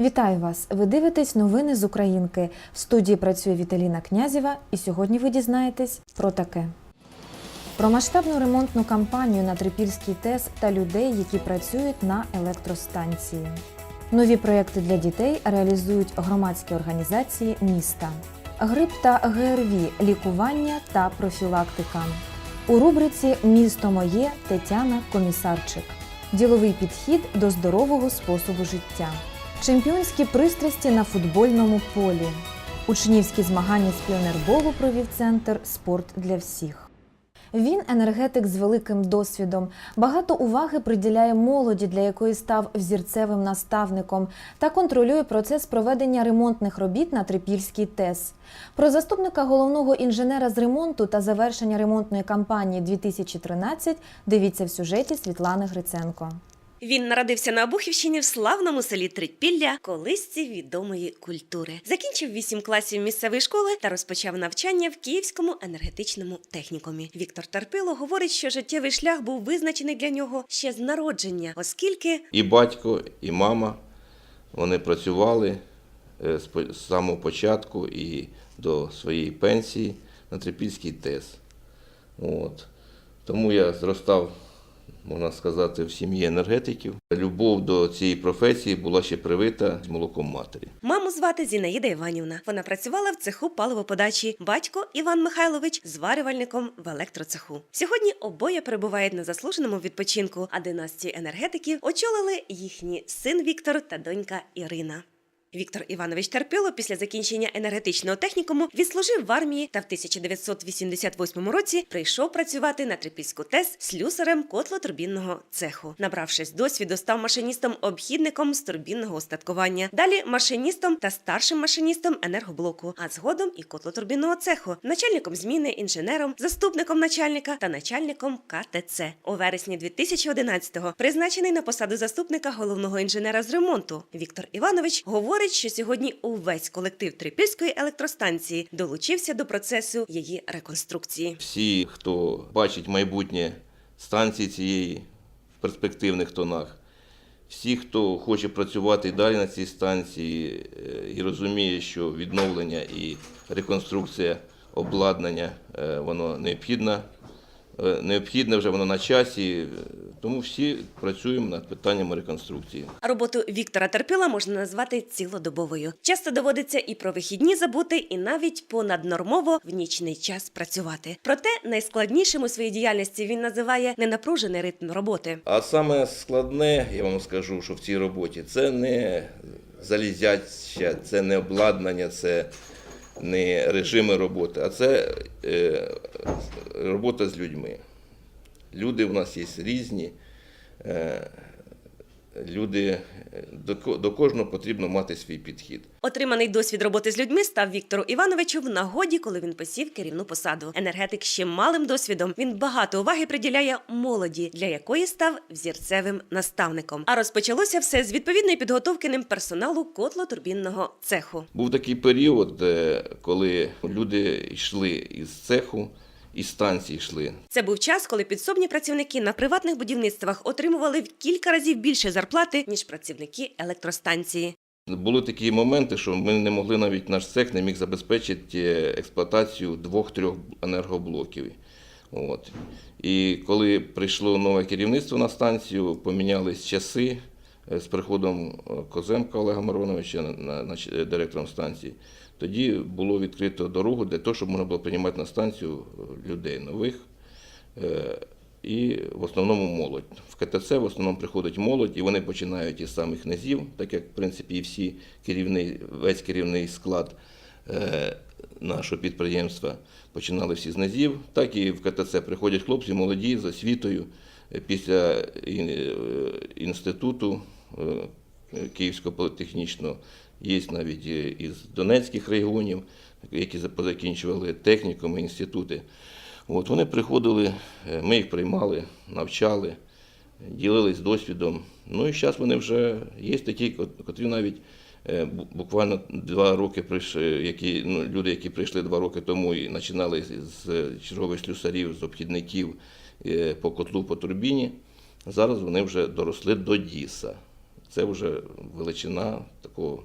Вітаю вас! Ви дивитесь новини з Українки. В студії працює Віталіна Князєва, і сьогодні ви дізнаєтесь про таке: про масштабну ремонтну кампанію на Трипільський ТЕС та людей, які працюють на електростанції. Нові проекти для дітей реалізують громадські організації міста. Грип та ГРВІ лікування та профілактика. У рубриці Місто моє Тетяна Комісарчик. Діловий підхід до здорового способу життя. Чемпіонські пристрасті на футбольному полі. Учнівські змагання з піонерболу провів центр Спорт для всіх. Він енергетик з великим досвідом. Багато уваги приділяє молоді, для якої став взірцевим наставником, та контролює процес проведення ремонтних робіт на Трипільській ТЕС. Про заступника головного інженера з ремонту та завершення ремонтної кампанії 2013 дивіться в сюжеті Світлани Гриценко. Він народився на Обухівщині в славному селі Трипілля, колисці відомої культури. Закінчив вісім класів місцевої школи та розпочав навчання в Київському енергетичному технікумі. Віктор Тарпило говорить, що життєвий шлях був визначений для нього ще з народження, оскільки І батько, і мама вони працювали е, з самого початку і до своєї пенсії на Трипільській ТЕС. От. Тому я зростав, можна сказати, в сім'ї енергетиків. Любов до цієї професії була ще привита з молоком матері. маму звати Зінаїда Іванівна. Вона працювала в цеху паливоподачі. Батько Іван Михайлович зварювальником в електроцеху. Сьогодні обоє перебувають на заслуженому відпочинку, а династію енергетиків очолили їхні син Віктор та донька Ірина. Віктор Іванович Терпило після закінчення енергетичного технікуму відслужив в армії та в 1988 році прийшов працювати на Трипільську ТЕС слюсарем котлотурбінного цеху. Набравшись досвіду, став машиністом-обхідником з турбінного устаткування. Далі машиністом та старшим машиністом енергоблоку, а згодом і котлотурбінного цеху, начальником зміни, інженером, заступником начальника та начальником КТЦ. У вересні 2011-го призначений на посаду заступника головного інженера з ремонту. Віктор Іванович говорить, що сьогодні увесь колектив Трипільської електростанції долучився до процесу її реконструкції. Всі, хто бачить майбутнє станції цієї в перспективних тонах, всі, хто хоче працювати далі на цій станції е, і розуміє, що відновлення і реконструкція обладнання е, воно необхідне, е, необхідне вже воно на часі. е, Тому всі працюємо над питаннями реконструкції. Роботу Віктора Терпіла можна назвати цілодобовою. Часто доводиться і про вихідні забути, і навіть понаднормово в нічний час працювати. Проте найскладнішим у своїй діяльності він називає ненапружений ритм роботи. А саме складне, я вам скажу, що в цій роботі це не залізяча, це не обладнання, це не режими роботи, а це е, робота з людьми. Люди в нас є різні. Е, люди, до, кожного потрібно мати свій підхід. Отриманий досвід роботи з людьми став Віктору Івановичу в нагоді, коли він посів керівну посаду. Енергетик ще малим досвідом. Він багато уваги приділяє молоді, для якої став взірцевим наставником. А розпочалося все з відповідної підготовки ним персоналу котлотурбінного цеху. Був такий період, коли люди йшли із цеху, із станції йшли. Це був час, коли підсобні працівники на приватних будівництвах отримували в кілька разів більше зарплати ніж працівники електростанції. Були такі моменти, що ми не могли навіть наш цех не міг забезпечити е, експлуатацію двох-трьох енергоблоків. От. І коли прийшло нове керівництво на станцію, помінялись часи е, з приходом е, Коземка Олега Мироновича е, директором станції. Тоді було відкрито дорогу для того, щоб можна було приймати на станцію е, людей нових. Е, І в основному молодь. В КТЦ в основному приходить молодь, і вони починають із самих низів, так як в принципі і всі керівний, весь керівний склад е, нашого підприємства починали всі з низів. Так і в КТЦ приходять хлопці молоді з освітою після інституту Київського політехнічного. Є навіть е, із Донецьких регіонів, які позакінчували технікуми, інститути. От вони приходили, е, ми їх приймали, навчали. ділились досвідом. Ну і зараз вони вже є такі, котрі навіть е, буквально два роки прийшли, які, ну, люди, які прийшли два роки тому і починали з- чергових слюсарів, з обхідників по котлу, по турбіні. Зараз вони вже доросли до Діса. Це вже величина такого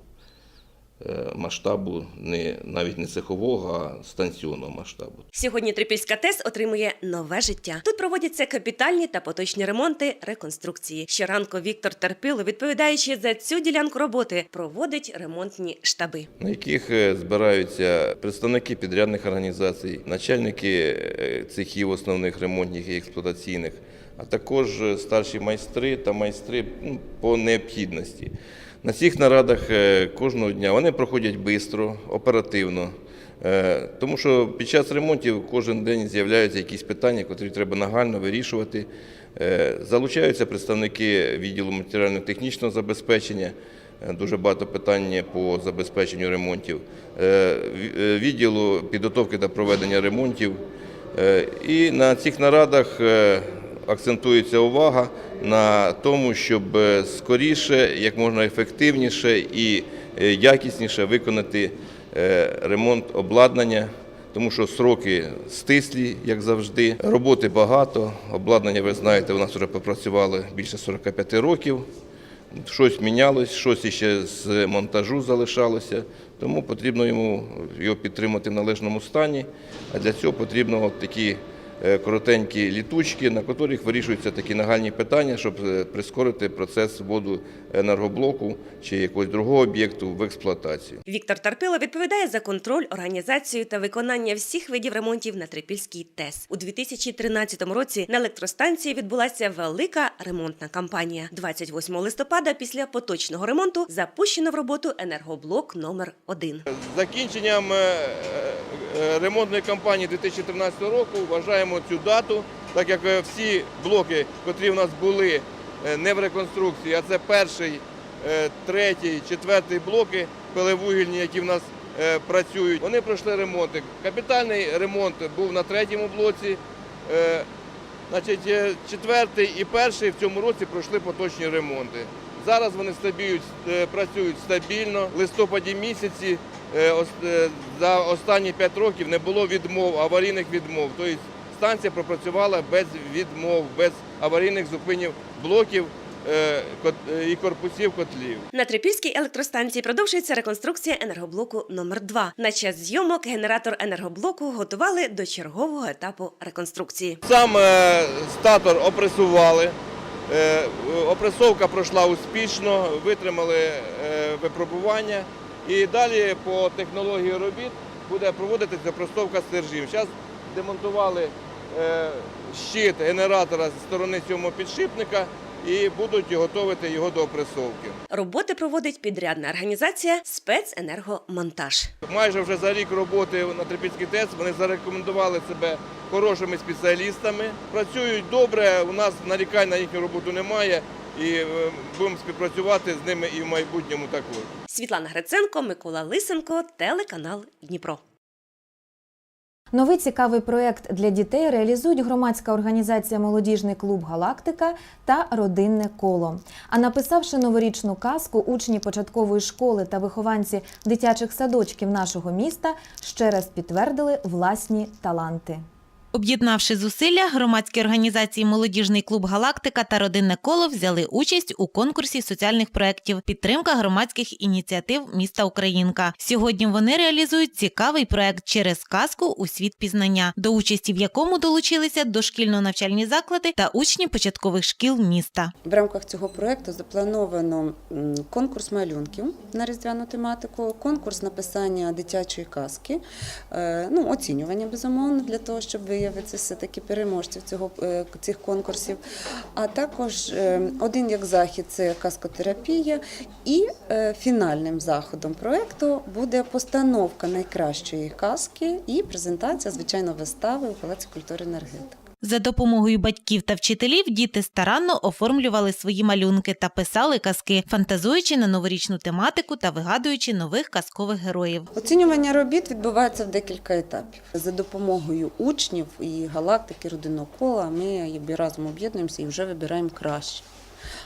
масштабу, не, навіть не цехового, а станційного масштабу. Сьогодні Трипільська ТЕС отримує нове життя. Тут проводяться капітальні та поточні ремонти, реконструкції. Щоранку Віктор Терпило, відповідаючи за цю ділянку роботи, проводить ремонтні штаби. на яких е, збираються представники підрядних організацій, начальники е, цехів основних ремонтних і експлуатаційних, а також е, старші майстри та майстри ну, по необхідності. На цих нарадах е, кожного дня вони проходять швидко, оперативно. Е, Тому що під час ремонтів кожен день з'являються якісь питання, які треба нагально вирішувати. Е, Залучаються представники відділу матеріально-технічного забезпечення. Дуже багато питань по забезпеченню ремонтів, ві- відділу підготовки та проведення ремонтів. І на цих нарадах акцентується увага на тому, щоб е, скоріше, як можна ефективніше і е, якісніше виконати е, ремонт обладнання, тому що сроки стислі, як завжди. Роботи багато. Обладнання, ви знаєте, у нас вже попрацювали більше 45 років. Щось мінялось, щось іще з монтажу залишалося, тому потрібно йому його підтримати в належному стані. А для цього потрібно от такі коротенькі літучки, на яких вирішуються такі нагальні питання, щоб е, прискорити процес вводу енергоблоку чи якогось другого об'єкту в експлуатацію. Віктор Тарпило відповідає за контроль, організацію та виконання всіх видів ремонтів на Трипільській ТЕС. У 2013 році на електростанції відбулася велика ремонтна кампанія. 28 листопада після поточного ремонту запущено в роботу енергоблок номер 1 закінченням е, е, ремонтної кампанії 2013 року вважаємо цю дату, так як е, всі блоки, котрі в нас були е, не в реконструкції, а це перший, е, третій, четвертий блоки пилевугільні, які в нас е, працюють, вони пройшли ремонти. Капітальний ремонт був на третьому блоці. е, Значить, е, четвертий і перший в цьому році пройшли поточні ремонти. Зараз вони е, працюють стабільно. В листопаді місяці е, е, за останні 5 років не було відмов, аварійних відмов. Тобто станція пропрацювала без відмов, без аварійних зупинів блоків е, е, і корпусів котлів. На Трипільській електростанції продовжується реконструкція енергоблоку номер 2 На час зйомок генератор енергоблоку готували до чергового етапу реконструкції. Сам е, статор опресували. Е, Опресовка пройшла успішно, витримали е, випробування. І далі по технології робіт буде проводитися опростовка стержів. Зараз демонтували е, щит генератора зі сторони цього підшипника і будуть готувати його до опресовки. Роботи проводить підрядна організація спеценергомонтаж. Майже вже за рік роботи на Трипільській ТЕЦ вони зарекомендували себе хорошими спеціалістами. Працюють добре, у нас нарікань на їхню роботу немає і е, будемо співпрацювати з ними і в майбутньому також. Світлана Гриценко, Микола Лисенко, телеканал Дніпро. Новий цікавий проект для дітей реалізують громадська організація Молодіжний клуб Галактика та Родинне коло. А написавши новорічну казку, учні початкової школи та вихованці дитячих садочків нашого міста ще раз підтвердили власні таланти. Об'єднавши зусилля, громадські організації Молодіжний клуб Галактика та Родинне коло взяли участь у конкурсі соціальних проєктів Підтримка громадських ініціатив міста Українка. Сьогодні вони реалізують цікавий проєкт через казку у світ пізнання, до участі в якому долучилися дошкільно-навчальні заклади та учні початкових шкіл міста. В рамках цього проєкту заплановано конкурс малюнків на різдвяну тематику, конкурс написання дитячої казки, е, ну, оцінювання, безумовно, для того, щоб виявити все-таки переможців цього, е, цих конкурсів. А також е, один як захід це казкотерапія, і е, фінальним заходом проєкту буде постановка найкращої казки і презентація, звичайно, вистави у Палаці культури енергетики. За допомогою батьків та вчителів діти старанно оформлювали свої малюнки та писали казки, фантазуючи на новорічну тематику та вигадуючи нових казкових героїв. Оцінювання робіт відбувається в декілька етапів. За допомогою учнів і галактики родинного кола ми разом об'єднуємося і вже вибираємо краще.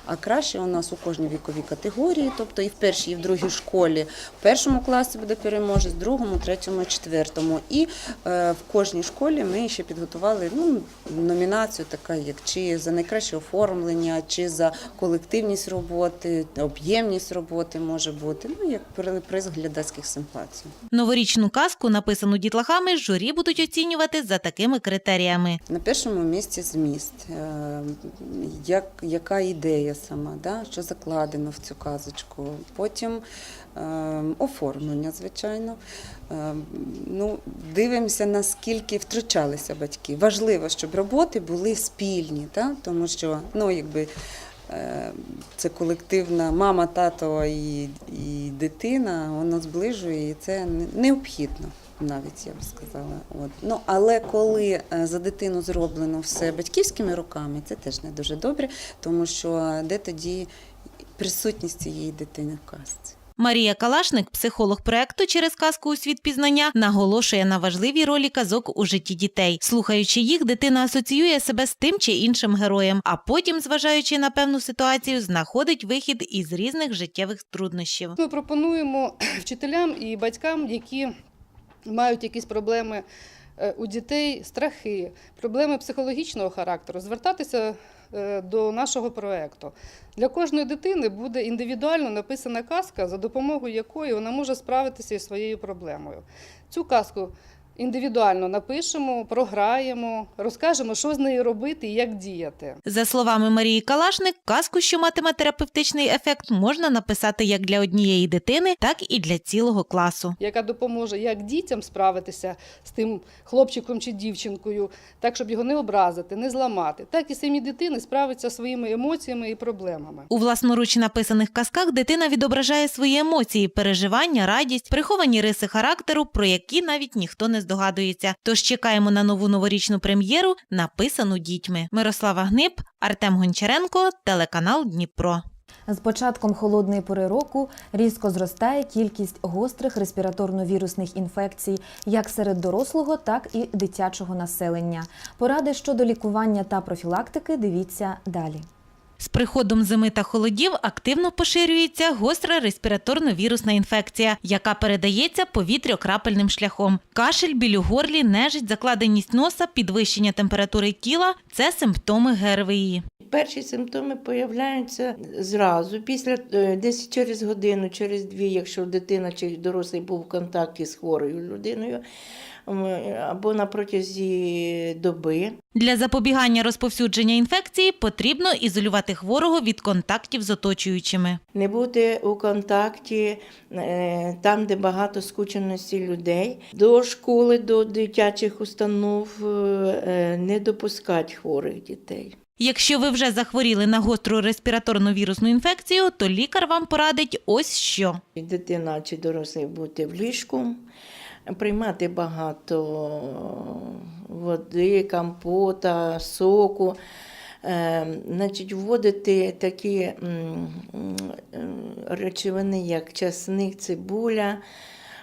А краще у нас у кожній віковій категорії, тобто і в першій, і в другій школі. В першому класі буде переможець, в другому, третьому, четвертому. І е, в кожній школі ми ще підготували ну, номінацію, така як чи за найкраще оформлення, чи за колективність роботи, об'ємність роботи може бути. Ну як при- приз глядацьких симпатій. Новорічну казку, написану дітлахами, журі будуть оцінювати за такими критеріями. На першому місці зміст, е, як, яка ідея сама, да? що закладено в цю казочку. Потім е, оформлення, звичайно. Е, ну, дивимося, наскільки втручалися батьки. Важливо, щоб роботи були спільні, да? тому що ну, якби, е, це колективна мама, тато і, і дитина, воно зближує, і це необхідно. Навіть я б сказала, от ну але коли е, за дитину зроблено все батьківськими руками, це теж не дуже добре, тому що де тоді присутність цієї дитини в казці. Марія Калашник, психолог проекту через казку у світ пізнання, наголошує на важливій ролі казок у житті дітей. Слухаючи їх, дитина асоціює себе з тим чи іншим героєм, а потім, зважаючи на певну ситуацію, знаходить вихід із різних життєвих труднощів. Ми пропонуємо вчителям і батькам, які мають якісь проблеми е, у дітей, страхи, проблеми психологічного характеру, звертатися е, до нашого проекту. Для кожної дитини буде індивідуально написана казка, за допомогою якої вона може справитися із своєю проблемою. Цю казку індивідуально напишемо, програємо, розкажемо, що з нею робити і як діяти. За словами Марії Калашник, казку, що матиме терапевтичний ефект, можна написати як для однієї дитини, так і для цілого класу. яка допоможе як дітям справитися з тим хлопчиком чи дівчинкою, так щоб його не образити, не зламати, так і самі дитини справиться своїми емоціями і проблемами. У власноруч написаних казках дитина відображає свої емоції, переживання, радість, приховані риси характеру, про які навіть ніхто не здогадується. Тож чекаємо на нову новорічну прем'єру, написану дітьми. Мирослава Гнип, Артем Гончаренко, телеканал Дніпро. З початком холодної пори року різко зростає кількість гострих респіраторно-вірусних інфекцій як серед дорослого, так і дитячого населення. Поради щодо лікування та профілактики дивіться далі. З приходом зими та холодів активно поширюється гостра респіраторно-вірусна інфекція, яка передається повітря-крапельним шляхом. Кашель, біль у горлі, нежить, закладеність носа, підвищення температури тіла це симптоми ГРВІ. Перші симптоми появляються зразу, після е, десь через годину, через дві, якщо дитина чи дорослий був в контакті з хворою людиною, або на протязі доби. Для запобігання розповсюдження інфекції потрібно ізолювати хворого від контактів з оточуючими. Не бути у контакті е, там, де багато скученості людей, до школи, до дитячих установ е, не допускати хворих дітей. Якщо ви вже захворіли на гостру респіраторну вірусну інфекцію, то лікар вам порадить ось що. Дитина чи дорослий бути в ліжку, приймати багато води, компота, соку, е, значить, вводити такі речовини, як часник, цибуля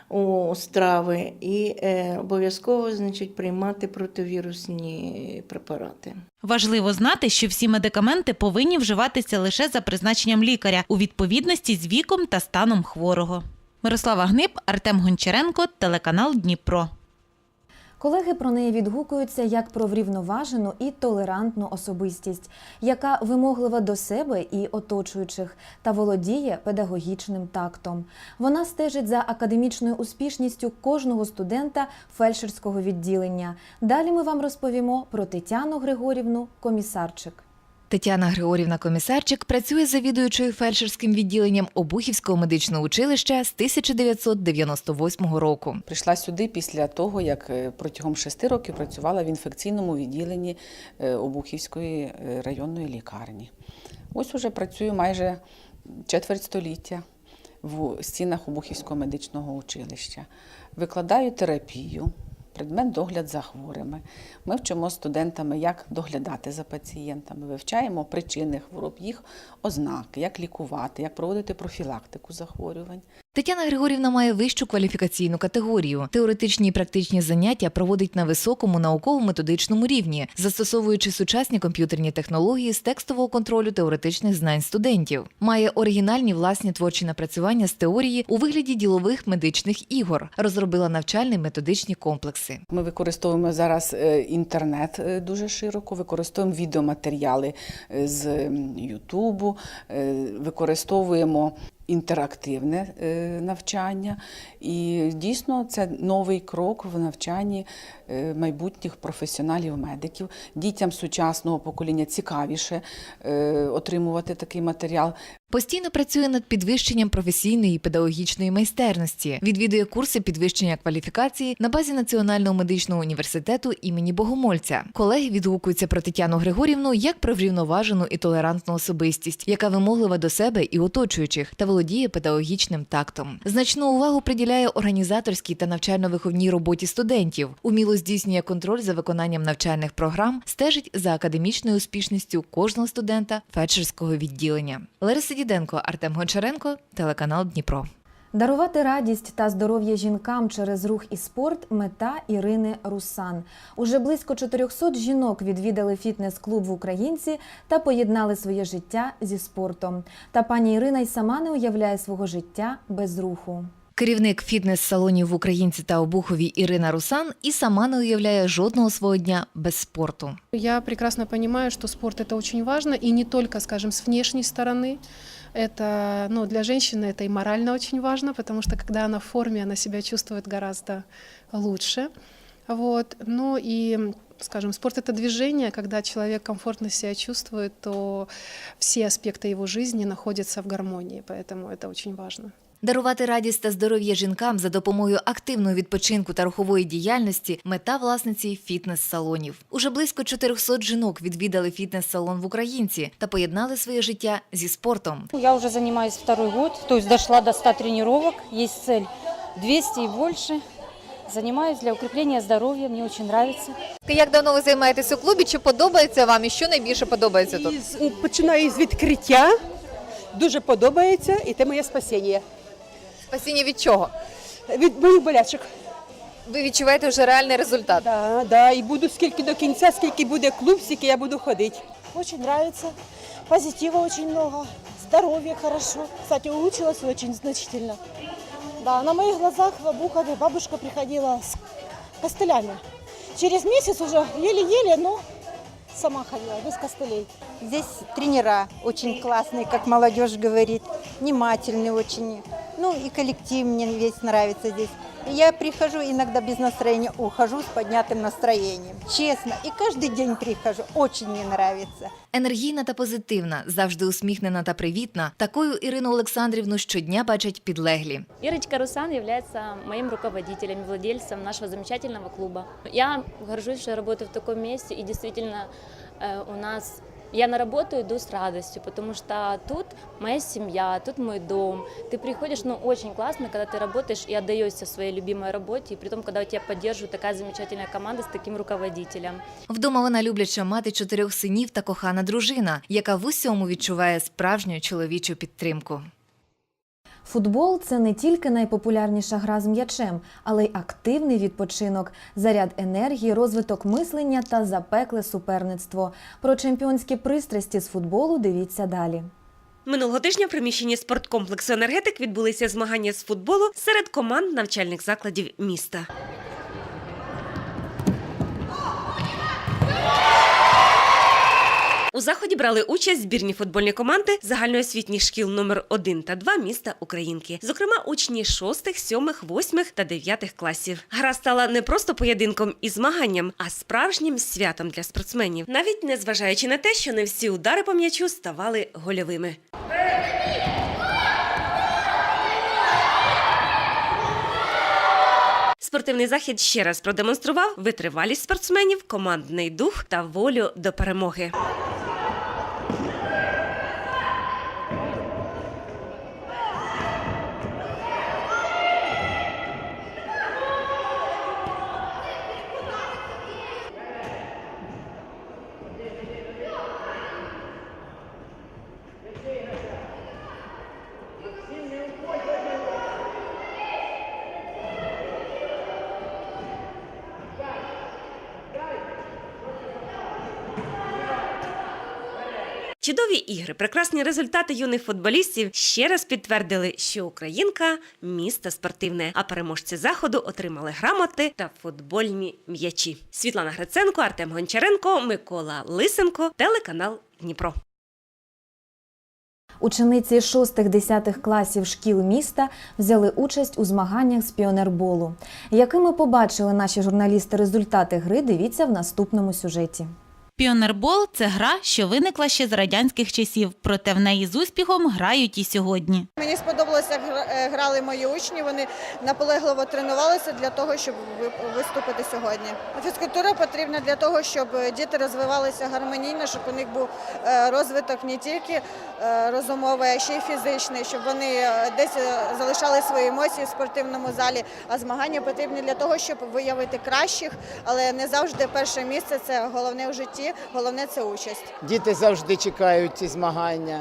у страви, і е, обов'язково значить, приймати противірусні препарати. Важливо знати, що всі медикаменти повинні вживатися лише за призначенням лікаря у відповідності з віком та станом хворого. Мирослава Гнип, Артем Гончаренко, телеканал Дніпро. Колеги про неї відгукуються як про врівноважену і толерантну особистість, яка вимоглива до себе і оточуючих та володіє педагогічним тактом. Вона стежить за академічною успішністю кожного студента фельдшерського відділення. Далі ми вам розповімо про Тетяну Григорівну Комісарчик. Тетяна Григорівна Комісарчик працює завідуючою фельдшерським відділенням Обухівського медичного училища з 1998 року. Прийшла сюди після того, як е, протягом шести років працювала в інфекційному відділенні е, Обухівської е, районної лікарні. Ось уже працюю майже четверть століття в стінах Обухівського медичного училища. Викладаю терапію предмет догляд за хворими. Ми вчимо студентами, як доглядати за пацієнтами, вивчаємо причини хвороб, їх ознаки, як лікувати, як проводити профілактику захворювань. Тетяна Григорівна має вищу кваліфікаційну категорію. Теоретичні і практичні заняття проводить на високому науково-методичному рівні, застосовуючи сучасні комп'ютерні технології з текстового контролю теоретичних знань студентів. Має оригінальні власні творчі напрацювання з теорії у вигляді ділових медичних ігор. Розробила навчальні методичні комплекси. Ми використовуємо зараз е, інтернет е, дуже широко, використовуємо відеоматеріали е, з Ютубу, використовуємо інтерактивне е, навчання. І дійсно це новий крок в навчанні майбутніх професіоналів-медиків. Дітям сучасного покоління цікавіше е, отримувати такий матеріал. Постійно працює над підвищенням професійної і педагогічної майстерності, відвідує курси підвищення кваліфікації на базі Національного медичного університету імені Богомольця. Колеги відгукуються про Тетяну Григорівну як про врівноважену і толерантну особистість, яка вимоглива до себе і оточуючих та володіє педагогічним тактом. Значну увагу приділяє організаторській та навчально-виховній роботі студентів, уміло здійснює контроль за виконанням навчальних програм, стежить за академічною успішністю кожного студента фельдшерського відділення. Лариса Діденко, Артем Гончаренко, телеканал Дніпро. Дарувати радість та здоров'я жінкам через рух і спорт мета Ірини Русан. Уже близько 400 жінок відвідали фітнес-клуб в Українці та поєднали своє життя зі спортом. Та пані Ірина й сама не уявляє свого життя без руху. Керівник фітнес-салонів в Українці та Обухові Ірина Русан і сама не уявляє жодного свого дня без спорту. Я прекрасно понимаю, что спорт это очень важно, и не только, скажем, с внешней стороны. Это, ну, для женщины это и морально очень важно, потому что когда она в форме, она себя чувствует гораздо лучше. Вот. Ну и, скажем, спорт это движение, когда человек комфортно себя чувствует, то все аспекты его жизни находятся в гармонии, поэтому это очень важно. Дарувати радість та здоров'я жінкам за допомогою активного відпочинку та рухової діяльності мета власниці фітнес-салонів. Уже близько 400 жінок відвідали фітнес-салон в Українці та поєднали своє життя зі спортом. Я уже занимаюсь второй год, то есть дошла до 100 тренировок. Есть цель 200 и больше. Занимаюсь для укрепления здоровья, мне очень нравится. Як давно ви займаєтеся у клубі? Чи подобається вам і що найбільше подобається тут? Починаю з відкриття. Дуже подобається, і це моє спасіння. Спасіння від чого? Від моїх болячок. Ви відчуваєте вже реальний результат. Да, да, і буду скільки до кінця, скільки буде клуб, стільки я буду ходити. Очень нравится. Позитива очень много. Здоровье хорошо. Кстати, улучшилось очень значительно. Да, на моих глазах в Обухове бабушка приходила с костылями. Через месяц уже еле-еле, но сама ходила, без костылей. Здесь тренера очень классные, как молодежь говорит, внимательные очень. Ну и коллектив мне весь нравится здесь. И я прихожу иногда без настроения, ухожу с поднятым настроением. Честно, и каждый день прихожу, очень мне нравится. Енергійна та позитивна, завжди усміхнена та привітна. Такою Ірину Олександрівну щодня бачать підлеглі. Ирочка Русан является моим руководителем, и владельцем нашего замечательного клуба. Я горжусь, что я работаю в таком месте, и действительно э, у нас я на работу иду с радостью, потому что тут моя семья, тут мой дом. Ты приходишь, ну, очень классно, когда ты работаешь и отдаешься своей любимой работе, и при том, когда у тебя поддерживает такая замечательная команда с таким руководителем. Вдома вона любляча мати чотирьох синів та кохана дружина, яка в усьому відчуває справжню чоловічу підтримку. Футбол це не тільки найпопулярніша гра з м'ячем, але й активний відпочинок, заряд енергії, розвиток мислення та запекле суперництво. Про чемпіонські пристрасті з футболу дивіться далі. Минулого тижня в приміщенні спорткомплексу енергетик відбулися змагання з футболу серед команд навчальних закладів міста. У заході брали участь збірні футбольні команди загальноосвітніх шкіл номер 1 та 2 міста Українки, зокрема учні 6, 7, 8 та 9 класів. Гра стала не просто поєдинком і змаганням, а справжнім святом для спортсменів, навіть не зважаючи на те, що не всі удари по м'ячу ставали гольовими. Спортивний захід ще раз продемонстрував витривалість спортсменів, командний дух та волю до перемоги. Чудові ігри, прекрасні результати юних футболістів ще раз підтвердили, що Українка місто спортивне, а переможці заходу отримали грамоти та футбольні м'ячі. Світлана Гриценко, Артем Гончаренко, Микола Лисенко, телеканал Дніпро. Учениці 6-10 класів шкіл міста взяли участь у змаганнях з піонерболу. Якими побачили наші журналісти результати гри, дивіться в наступному сюжеті. Піонербол це гра, що виникла ще з радянських часів, проте в неї з успіхом грають і сьогодні. Мені сподобалося, як е, грали мої учні. Вони наполегливо тренувалися для того, щоб виступити сьогодні. Фізкультура потрібна для того, щоб діти розвивалися гармонійно, щоб у них був е, розвиток не тільки е, розумовий, а ще й фізичний, щоб вони десь залишали свої емоції в спортивному залі. А змагання потрібні для того, щоб виявити кращих, але не завжди перше місце це головне в житті, головне це участь. Діти завжди чекають ці змагання.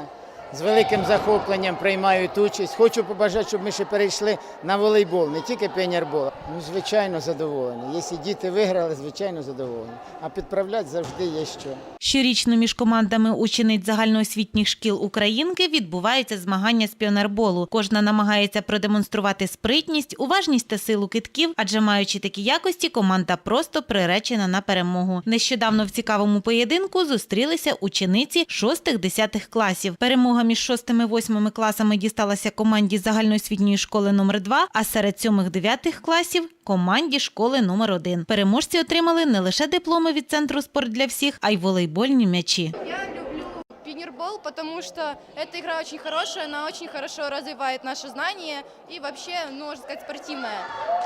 З великим захопленням приймають участь. Хочу побажати, щоб ми ще перейшли на волейбол, не тільки піонербол. Ну, звичайно, задоволені. Якщо діти виграли, звичайно, задоволені. А підправляти завжди є що. Щорічно між командами учениць загальноосвітніх шкіл Українки відбуваються змагання з піонерболу. Кожна намагається продемонструвати спритність, уважність та силу китків, адже маючи такі якості, команда просто приречена на перемогу. Нещодавно в цікавому поєдинку зустрілися учениці 6-10 класів. Перемога між 6-8 класами дісталася команді загальноосвітньої школи номер 2 а серед 7-9 класів команді школи номер 1 Переможці отримали не лише дипломи від центру спорт для всіх, а й волейбольні м'ячі. Я люблю пинербол, потому что эта игра очень хорошая, она очень хорошо развивает наши знания и вообще, ну, можно сказать, спортивная.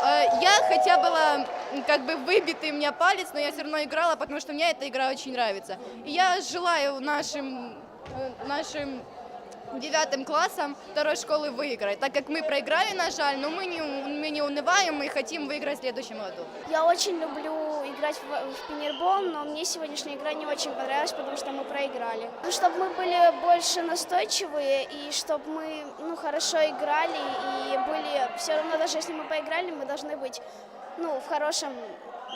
Э, Я хотя была м, как бы выбитый у меня палец, но я все равно играла, потому что мне эта игра очень нравится. И я желаю нашим, э, нашим девятым классам второй школы выиграть, так как мы проиграли, на жаль, но мы не, у- мы не унываем, мы хотим выиграть в следующем году. Я очень люблю играть в, в пинербол, но мне сегодняшняя игра не очень понравилась, потому что мы проиграли. Ну, чтобы мы были больше настойчивые и чтобы мы ну, хорошо играли и были все равно, даже если мы проиграли, мы должны быть ну, в хорошем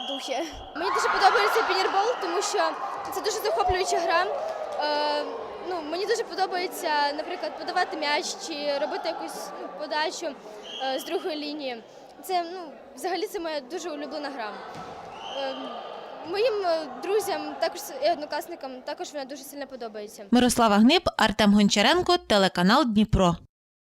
духе. Мені дуже подобається пінірбол, тому що це дуже захоплююча гра. Ну, мені дуже подобається, наприклад, подавати м'яч чи робити якусь ну, подачу е, з другої лінії. Це ну, взагалі це моя дуже улюблена гра. Е, моїм друзям, також і однокласникам, також вона дуже сильно подобається. Мирослава Гниб, Артем Гончаренко, телеканал Дніпро.